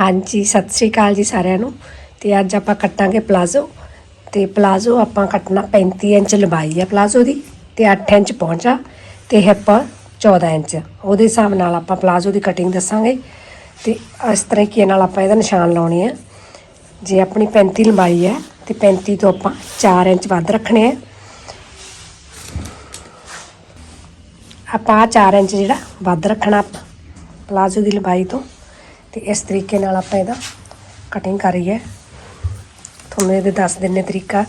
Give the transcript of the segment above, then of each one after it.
ਹਾਂਜੀ, ਸਤਿ ਸ੍ਰੀ ਅਕਾਲ ਜੀ ਸਾਰਿਆਂ ਨੂੰ। ਤੇ ਅੱਜ ਆਪਾਂ ਕੱਟਾਂਗੇ ਪਲਾਜ਼ੋ। ਤੇ ਪਲਾਜ਼ੋ ਆਪਾਂ ਕੱਟਣਾ 35 ਇੰਚ ਲੰਬਾਈ ਹੈ ਪਲਾਜ਼ੋ ਦੀ ਤੇ 8 ਇੰਚ ਪਹੁੰਚਾ ਤੇ ਹਿੱਪ 14 ਇੰਚ। ਉਹਦੇ ਹਿਸਾਬ ਨਾਲ ਆਪਾਂ ਪਲਾਜ਼ੋ ਦੀ ਕਟਿੰਗ ਦੱਸਾਂਗੇ। ਤੇ ਇਸ ਤਰੀਕੇ ਨਾਲ ਆਪਾਂ ਇਹਦਾ ਨਿਸ਼ਾਨ ਲਾਉਣੇ ਆ। ਜੇ ਆਪਣੀ 35 ਲੰਬਾਈ ਹੈ ਤੇ 35 ਤੋਂ ਆਪਾਂ 4 ਇੰਚ ਵੱਧ ਰੱਖਣੇ ਆ। ਆਪਾਂ ਆਹ 4 ਇੰਚ ਜਿਹੜਾ ਵੱਧ ਰੱਖਣਾ ਪਲਾਜ਼ੋ ਦੀ ਲੰਬਾਈ ਤੋਂ। ਤੇ ਇਸ ਤਰੀਕੇ ਨਾਲ ਆਪਾਂ ਇਹਦਾ ਕਟਿੰਗ ਕਰੀਏ ਤੁਹਾਨੂੰ ਇਹਦੇ ਦੱਸ ਦਿੰਨੇ ਤਰੀਕਾ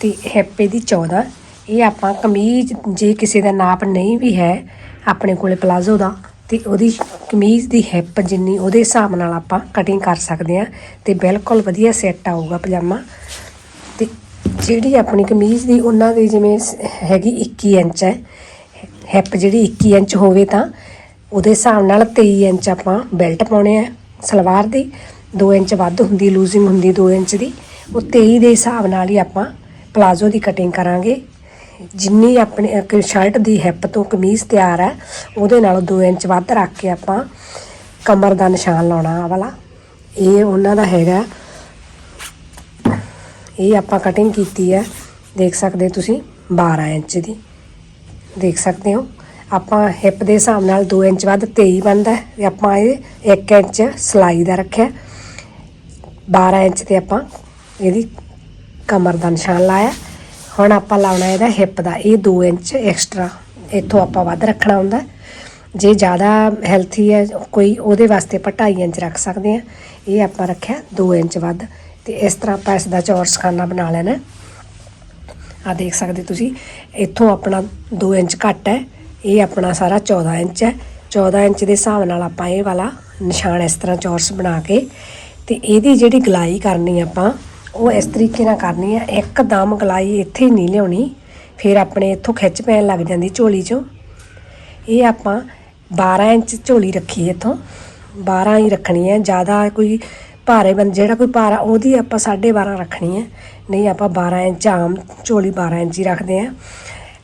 ਤੇ ਹਿੱਪ ਇਹਦੀ 14 ਇਹ ਆਪਾਂ ਕਮੀਜ਼ ਜੇ ਕਿਸੇ ਦਾ ਨਾਪ ਨਹੀਂ ਵੀ ਹੈ ਆਪਣੇ ਕੋਲੇ ਪਲਾਜ਼ੋ ਦਾ, ਤੇ ਉਹਦੀ ਕਮੀਜ਼ ਦੀ ਹਿੱਪ ਜਿੰਨੀ ਉਹਦੇ ਹਿਸਾਬ ਨਾਲ ਆਪਾਂ ਕਟਿੰਗ ਕਰ ਸਕਦੇ ਆ ਤੇ ਬਿਲਕੁਲ ਵਧੀਆ ਸੈੱਟ ਆਊਗਾ ਪਜਾਮਾ। ਤੇ ਜਿਹੜੀ ਆਪਣੀ ਕਮੀਜ਼ ਦੀ ਉਹਨਾਂ ਦੀ ਜਿਵੇਂ ਸ- ਹੈਗੀ 21 ਇੰਚ ਹੈ ਹਿੱਪ ਜਿਹੜੀ 21 ਇੰਚ ਹੋਵੇ ਤਾਂ ਉਹਦੇ ਹਿਸਾਬ ਨਾਲ 23 ਇੰਚ ਆਪਾਂ ਬੈਲਟ ਪਾਉਣੇ ਆ। ਸਲਵਾਰ ਦੀ 2 ਇੰਚ ਵੱਧ ਹੁੰਦੀ, ਲੂਜ਼ਿੰਗ ਹੁੰਦੀ 2 ਇੰਚ ਦੀ, ਉਹ 23 ਦੇ ਹਿਸਾਬ ਨਾਲ ਹੀ ਆਪਾਂ ਪਲਾਜ਼ੋ ਦੀ ਕਟਿੰਗ ਕਰਾਂਗੇ। ਜਿੰਨੀ ਆਪਣੇ ਸ਼ਰਟ ਦੀ ਹਿੱਪ ਤੋਂ ਕਮੀਜ਼ ਤਿਆਰ ਹੈ, ਉਹਦੇ ਨਾਲੋਂ 2 ਇੰਚ ਵੱਧ ਰੱਖ ਕੇ ਆਪਾਂ ਕਮਰ ਦਾ ਨਿਸ਼ਾਨ ਲਾਉਣਾ ਆਹ ਵਾਲਾ। ਇਹ ਉਹਨਾਂ ਦਾ ਹੈਗਾ। ਇਹ ਆਪਾਂ ਕਟਿੰਗ ਕੀਤੀ ਹੈ। ਦੇਖ ਸਕਦੇ ਤੁਸੀਂ 12 ਇੰਚ ਦੀ। ਦੇਖ ਸਕਦੇ ਹੋ। ਆਪਾਂ ਹਿੱਪ ਦੇ ਹਿਸਾਬ ਨਾਲ 2 ਇੰਚ ਵੱਧ 23 ਬਣਦਾ ਹੈ ਤੇ ਆਪਾਂ ਇਹ 1 ਇੰਚ ਸਲਾਈ ਦਾ ਰੱਖਿਆ 12 ਇੰਚ ਤੇ ਆਪਾਂ ਇਹਦੀ ਕਮਰ ਦਾ ਨਿਸ਼ਾਨ ਲਾਇਆ। ਹੁਣ ਆਪਾਂ ਲਾਉਣਾ ਇਹਦਾ ਹਿੱਪ ਦਾ, ਇਹ 2 ਇੰਚ ਐਕਸਟਰਾ ਇੱਥੋਂ ਆਪਾਂ ਵੱਧ ਰੱਖਣਾ ਹੁੰਦਾ ਜੇ ਜ਼ਿਆਦਾ ਹੈਲਥੀ ਹੈ, ਕੋਈ ਉਹਦੇ ਵਾਸਤੇ ਆਪਾਂ 2.5 ਇੰਚ ਰੱਖ ਸਕਦੇ ਆ ਇਹ ਆਪਾਂ ਰੱਖਿਆ 2 ਇੰਚ ਵੱਧ ਤੇ ਇਸ ਤਰ੍ਹਾਂ ਆਪਾਂ ਇਸ ਦਾ ਚੌਰਸ ਖਾਨਾ ਬਣਾ ਲੈਣਾ ਆ ਦੇਖ ਸਕਦੇ ਤੁਸੀਂ, ਇੱਥੋਂ ਆਪਣਾ 2 ਇੰਚ ਘੱਟ ਹੈ। ਇਹ ਆਪਣਾ ਸਾਰਾ 14 ਇੰਚ ਹੈ। 14 ਇੰਚ ਦੇ ਹਿਸਾਬ ਨਾਲ ਆਪਾਂ ਇਹ ਵਾਲਾ ਨਿਸ਼ਾਨ ਇਸ ਤਰ੍ਹਾਂ ਚੌਰਸ ਬਣਾ ਕੇ ਤੇ ਇਹਦੀ ਜਿਹੜੀ ਗਲਾਈ ਕਰਨੀ ਆਪਾਂ, ਉਹ ਇਸ ਤਰੀਕੇ ਨਾਲ ਕਰਨੀ ਹੈ। ਇੱਕਦਮ ਗਲਾਈ ਇੱਥੇ ਹੀ ਨਹੀਂ ਲਿਆਉਣੀ, ਫਿਰ ਆਪਣੇ ਇੱਥੋਂ ਖਿੱਚ ਪੈਣ ਲੱਗ ਜਾਂਦੀ ਝੋਲੀ 'ਚੋਂ। ਇਹ ਆਪਾਂ 12 ਇੰਚ ਝੋਲੀ ਰੱਖੀ ਇੱਥੋਂ। 12 ਹੀ ਰੱਖਣੀ ਹੈ। ਜ਼ਿਆਦਾ ਕੋਈ ਭਾਰੇ ਬੰਦ ਜਿਹੜਾ ਕੋਈ ਭਾਰਾ, ਉਹਦੀ ਆਪਾਂ 12.5 ਰੱਖਣੀ ਹੈ। ਨਹੀਂ, ਆਪਾਂ 12 ਇੰਚ ਆਮ ਝੋਲੀ 12 ਇੰਚ ਹੀ ਰੱਖਦੇ ਆ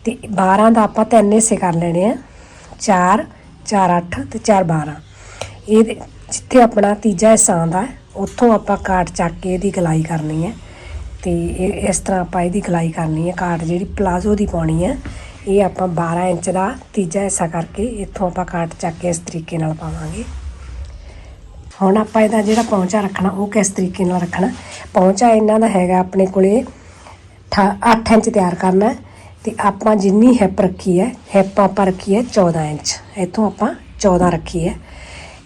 ਤੇ 12 ਦਾ ਆਪਾਂ ਤਿੰਨ ਹਿੱਸੇ ਕਰ ਲੈਣੇ ਆ। 4 4 8 ਤੇ 4 12 ਇਹ ਜਿੱਥੇ ਆਪਣਾ ਤੀਜਾ ਹਿੱਸਾ ਆਉਂਦਾ ਉੱਥੋਂ ਆਪਾਂ ਕਾਟ ਚੱਕ ਕੇ ਇਹਦੀ ਗਲਾਈ ਕਰਨੀ ਹੈ। ਤੇ ਇਹ ਇਸ ਤਰ੍ਹਾਂ ਆਪਾਂ ਇਹਦੀ ਗਲਾਈ ਕਰਨੀ ਹੈ ਕਾਟ ਜਿਹੜੀ ਪਲਾਜ਼ੋ ਦੀ ਪਾਉਣੀ ਹੈ, ਇਹ ਆਪਾਂ 12 ਇੰਚ ਦਾ ਤੀਜਾ ਹਿੱਸਾ ਕਰਕੇ ਇੱਥੋਂ ਆਪਾਂ ਕਾਟ ਚੱਕ ਕੇ ਇਸ ਤਰੀਕੇ ਨਾਲ ਪਾਵਾਂਗੇ। ਹੁਣ ਆਪਾਂ ਇਹਦਾ ਜਿਹੜਾ ਪੌਂਚਾ ਰੱਖਣਾ, ਉਹ ਕਿਸ ਤਰੀਕੇ ਨਾਲ ਰੱਖਣਾ? ਪੌਂਚਾ ਇਹਨਾਂ ਦਾ ਹੈਗਾ ਆਪਣੇ ਕੋਲੇ 8 ਇੰਚ ਤਿਆਰ ਕਰਨਾ ਤੇ ਆਪਾਂ ਜਿੰਨੀ ਹੈਪ ਰੱਖੀ ਹੈ, ਹਿੱਪ ਆਪਾਂ ਰੱਖੀ ਹੈ 14 ਇੰਚ। ਇੱਥੋਂ ਆਪਾਂ 14 ਰੱਖੀ ਹੈ।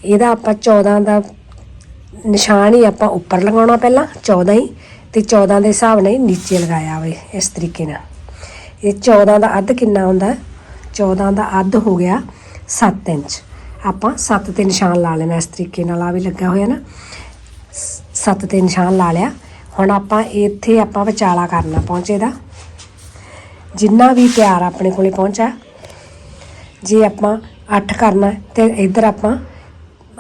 ਇਹਦਾ ਆਪਾਂ 14 ਦਾ ਨਿਸ਼ਾਨ ਹੀ ਆਪਾਂ ਉੱਪਰ ਲਗਾਉਣਾ ਪਹਿਲਾਂ 14 ਹੀ, ਤੇ 14 ਦੇ ਹਿਸਾਬ ਨਾਲ ਹੀ ਨੀਚੇ ਲਗਾਇਆ ਹੋਵੇ ਇਸ ਤਰੀਕੇ ਨਾਲ। ਇਹ 14 ਦਾ ਅੱਧ ਕਿੰਨਾ ਹੁੰਦਾ ਹੈ? 14 ਦਾ ਅੱਧ ਹੋ ਗਿਆ 7 ਇੰਚ। ਆਪਾਂ 7 ਤੇ ਨਿਸ਼ਾਨ ਲਾ ਲੈਣਾ ਇਸ ਤਰੀਕੇ ਨਾਲ ਆ ਵੀ ਲੱਗਾ ਹੋਇਆ ਨਾ। 7 ਤੇ ਨਿਸ਼ਾਨ ਲਾ ਲਿਆ। ਹੁਣ ਆਪਾਂ ਇੱਥੇ ਆਪਾਂ ਵਿਚਾਲਾ ਕਰਨਾ ਪਹੁੰਚੇ ਦਾ। ਜਿੰਨਾ ਵੀ ਪਿਆਰ ਆਪਣੇ ਕੋਲੇ ਪਹੁੰਚਾ ਜੇ ਆਪਾਂ 8 ਕਰਨਾ ਹੈ, ਤੇ ਇੱਧਰ ਆਪਾਂ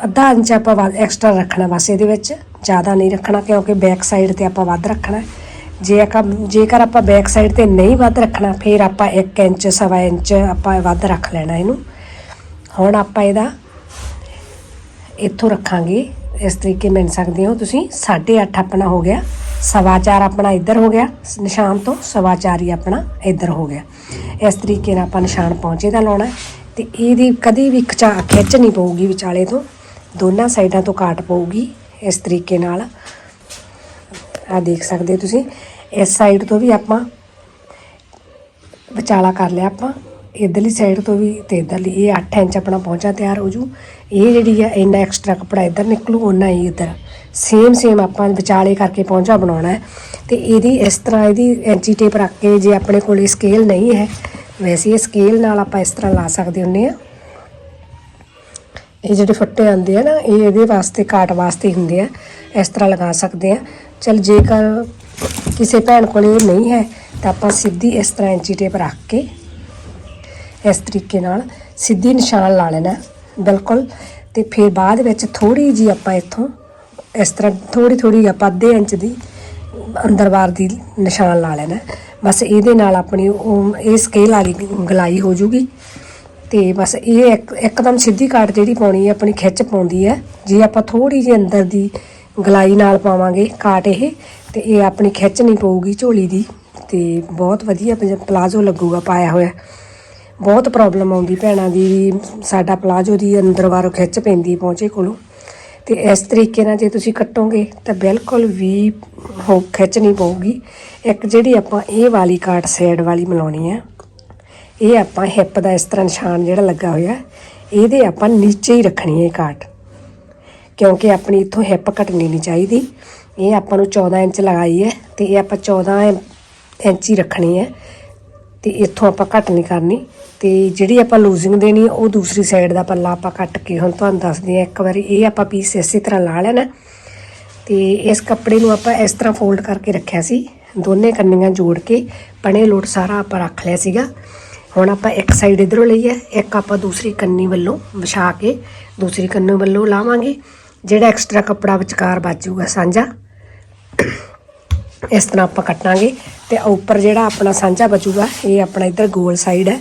ਅੱਧਾ ਇੰਚ ਆਪਾਂ ਵੱਧ ਐਕਸਟਰਾ ਰੱਖਣਾ, ਬਸ ਇਹਦੇ ਵਿੱਚ ਜ਼ਿਆਦਾ ਨਹੀਂ ਰੱਖਣਾ, ਕਿਉਂਕਿ ਬੈਕ ਸਾਈਡ ਤੇ ਆਪਾਂ ਵੱਧ ਰੱਖਣਾ ਜੇ ਆਪਾਂ, ਜੇਕਰ ਆਪਾਂ ਬੈਕ ਸਾਈਡ ਤੇ ਨਹੀਂ ਵੱਧ ਰੱਖਣਾ, ਫਿਰ ਆਪਾਂ 1 ਇੰਚ, ਸਵਾ ਇੰਚ ਆਪਾਂ ਵੱਧ ਰੱਖ ਲੈਣਾ ਇਹਨੂੰ। ਹੁਣ ਆਪਾਂ ਇਹਦਾ ਇੱਥੋਂ ਰੱਖਾਂਗੇ, ਇਸ ਤਰੀਕੇ ਮਿਲ ਸਕਦੇ ਹੋ। ਤੁਸੀਂ 8.5 ਆਪਣਾ ਹੋ ਗਿਆ। ਸਵਾ ਚਾਰ ਆਪਣਾ ਇੱਧਰ ਹੋ ਗਿਆ, ਨਿਸ਼ਾਨ ਤੋਂ ਸਵਾ ਚਾਰ ਹੀ ਆਪਣਾ ਇੱਧਰ ਹੋ ਗਿਆ। ਇਸ ਤਰੀਕੇ ਨਾਲ ਆਪਾਂ ਨਿਸ਼ਾਨ ਪਹੁੰਚੇ ਦਾ ਲਾਉਣਾ ਹੈ ਤੇ ਇਹਦੀ ਕਦੇ ਵੀ ਖਿਚਾ ਖਿੱਚ ਨਹੀਂ ਪਊਗੀ ਵਿਚਾਲੇ ਤੋਂ। ਦੋਨਾਂ ਸਾਈਡਾਂ ਤੋਂ ਕਾਟ ਪਊਗੀ ਇਸ ਤਰੀਕੇ ਨਾਲ। ਆ ਦੇਖ ਸਕਦੇ ਹੋ ਤੁਸੀਂ, ਇਸ ਸਾਈਡ ਤੋਂ ਵੀ ਆਪਾਂ ਵਿਚਾਲਾ ਕਰ ਲਿਆ ਆਪਾਂ। ਇਧਰਲੀ ਸਾਈਡ ਤੋਂ ਵੀ ਤੇ ਇਧਰਲੀ, ਇਹ 8 ਇੰਚ ਆਪਣਾ ਪਹੁੰਚਾ ਤਿਆਰ ਹੋ ਜੂ। ਇਹ ਜਿਹੜੀ ਆ, ਇੰਨਾ ਐਕਸਟਰਾ ਕੱਪੜਾ ਇੱਧਰ ਨਿਕਲੂ ਉਹਨਾਂ ਹੀ ਇੱਧਰ। ਸੇਮ ਸੇਮ ਆਪਾਂ ਵਿਚਾਲੇ ਕਰਕੇ ਪਹੁੰਚਾ ਬਣਾਉਣਾ ਹੈ। ਤੇ ਇਹਦੀ ਇਸ ਤਰ੍ਹਾਂ ਇਹਦੀ ਐਂਚੀ ਟੇਪ ਰੱਖ ਕੇ ਜੇ ਆਪਣੇ ਕੋਲ ਸਕੇਲ ਨਹੀਂ ਹੈ, ਵੈਸੇ ਇਹ ਸਕੇਲ ਨਾਲ ਆਪਾਂ ਇਸ ਤਰ੍ਹਾਂ ਲਾ ਸਕਦੇ ਹੁੰਨੇ ਆ ਇਹ ਜਿਹੜੇ ਫੱਟੇ ਆਉਂਦੇ ਆ ਨਾ, ਇਹ ਇਹਦੇ ਵਾਸਤੇ ਕਾਟ ਵਾਸਤੇ ਹੁੰਦੇ ਆ, ਇਸ ਤਰ੍ਹਾਂ ਲਗਾ ਸਕਦੇ ਆ ਚਲ ਜੇਕਰ ਕਿਸੇ ਭੈਣ ਕੋਲ ਇਹ ਨਹੀਂ ਹੈ, ਤਾਂ ਆਪਾਂ ਸਿੱਧੀ ਇਸ ਤਰ੍ਹਾਂ ਇੰਚੀ ਟੇਪ ਰੱਖ ਕੇ ਇਸ ਤਰੀਕੇ ਨਾਲ ਸਿੱਧੀ ਨਿਸ਼ਾਨ ਲਾ ਲੈਣਾ, ਬਿਲਕੁਲ। ਤੇ ਫਿਰ ਬਾਅਦ ਵਿੱਚ ਥੋੜੀ ਜੀ ਆਪਾਂ ਇੱਥੋਂ ਇਸ ਤਰ੍ਹਾਂ ਥੋੜੀ ਥੋੜੀ ਆਪਾਂ ਅੱਧੇ ਇੰਚ ਦੀ ਅੰਦਰ ਬਾਹਰ ਦੀ ਨਿਸ਼ਾਨ ਲਾ ਲੈਣਾ ਬਸ ਇਹਦੇ ਨਾਲ ਆਪਣੀ ਉਹ ਇਹ ਸਕੇਲ ਵਾਲੀ ਗਲਾਈ ਹੋ ਜੂਗੀ। ਤੇ ਬਸ ਇਹ ਇੱਕ, ਇੱਕਦਮ ਸਿੱਧੀ ਕਾਟ ਜਿਹੜੀ ਪਾਉਣੀ ਹੈ, ਆਪਣੀ ਖਿੱਚ ਪਾਉਂਦੀ ਹੈ। ਜੇ ਆਪਾਂ ਥੋੜੀ ਜਿਹੀ ਅੰਦਰ ਦੀ ਗਲਾਈ ਨਾਲ ਪਾਵਾਂਗੇ ਕਾਟ ਇਹ, ਤੇ ਇਹ ਆਪਣੀ ਖਿੱਚ ਨਹੀਂ ਪਊਗੀ ਝੋਲੀ ਦੀ। ਤੇ ਬਹੁਤ ਵਧੀਆ ਪਲਾਜ਼ੋ ਲੱਗੂਗਾ, ਪਾਇਆ ਹੋਇਆ। ਬਹੁਤ ਪ੍ਰੋਬਲਮ ਆਉਂਦੀ ਭੈਣਾਂ ਦੀ ਵੀ ਸਾਡਾ ਪਲਾਜ਼ੋ ਦੀ ਅੰਦਰ ਬਾਹਰੋਂ ਖਿੱਚ ਪੈਂਦੀ ਪਹੁੰਚੇ ਕੋਲੋਂ। ਤੇ ਇਸ ਤਰੀਕੇ ਨਾਲ ਜੇ ਤੁਸੀਂ ਕੱਟੋਗੇ ਤਾਂ ਬਿਲਕੁਲ ਵੀ ਹੋ ਖਿੱਚ ਨਹੀਂ ਪਊਗੀ। ਇੱਕ ਜਿਹੜੀ ਆਪਾਂ ਇਹ ਵਾਲੀ ਕਾਟ ਸਾਈਡ ਵਾਲੀ ਮਿਲਾਉਣੀ ਹੈ ਇਹ ਆਪਾਂ ਹਿੱਪ ਦਾ ਇਸ ਤਰ੍ਹਾਂ ਨਿਸ਼ਾਨ ਜਿਹੜਾ ਲੱਗਾ ਹੋਇਆ, ਇਹਦੇ ਆਪਾਂ ਨੀਚੇ ਹੀ ਰੱਖਣੀ ਹੈ ਇਹ ਕਾਟ ਕਿਉਂਕਿ ਆਪਣੀ ਇੱਥੋਂ ਹਿੱਪ ਘਟਣੀ ਨਹੀਂ ਚਾਹੀਦੀ। ਇਹ ਆਪਾਂ ਨੂੰ 14 ਇੰਚ ਲਗਾਈ ਹੈ ਤੇ ਇਹ ਆਪਾਂ 14 ਇੰਚ ਹੀ ਰੱਖਣੀ ਹੈ। ਤੇ ਇੱਥੋਂ ਆਪਾਂ ਘੱਟ ਨਹੀਂ ਕਰਨੀ। ਤੇ ਜਿਹੜੀ ਆਪਾਂ ਲੂਜ਼ਿੰਗ ਦੇਣੀ ਉਹ ਦੂਸਰੀ ਸਾਈਡ ਦਾ ਪੱਲਾ ਆਪਾਂ ਕੱਟ ਕੇ ਹੁਣ ਤੁਹਾਨੂੰ ਦੱਸਦੇ ਹਾਂ ਇੱਕ ਵਾਰੀ, ਇਹ ਆਪਾਂ ਪੀਸ ਇਸੇ ਤਰ੍ਹਾਂ ਲਾ ਲੈਣਾ। ਤੇ ਇਸ ਕੱਪੜੇ ਨੂੰ ਆਪਾਂ ਇਸ ਤਰ੍ਹਾਂ ਫੋਲਡ ਕਰਕੇ ਰੱਖਿਆ ਸੀ, ਦੋਨੇ ਕੰਨੀਆਂ ਜੋੜ ਕੇ ਪਣੇ ਲੋਟ ਸਾਰਾ ਆਪਾਂ ਰੱਖ ਲਿਆ ਸੀਗਾ। ਹੁਣ ਆਪਾਂ ਇੱਕ ਸਾਈਡ ਇਧਰੋਂ ਲਈ ਹੈ ਇੱਕ ਆਪਾਂ ਦੂਸਰੀ ਕੰਨੀ ਵੱਲੋਂ ਵਿਛਾ ਕੇ, ਦੂਸਰੀ ਕੰਨੀ ਵੱਲੋਂ ਲਾਵਾਂਗੇ। ਜਿਹੜਾ ਐਕਸਟਰਾ ਕੱਪੜਾ ਵਿਚਕਾਰ ਬਚੂਗਾ ਸਾਂਝਾ। ਇਸ ਤਰ੍ਹਾਂ ਆਪਾਂ ਕੱਟਾਂਗੇ ਤੇ ਉੱਪਰ ਜਿਹੜਾ ਆਪਣਾ ਸਾਂਝਾ ਬਚੂਗਾ, ਇਹ ਆਪਣਾ ਇੱਧਰ ਗੋਲ ਸਾਈਡ ਹੈ।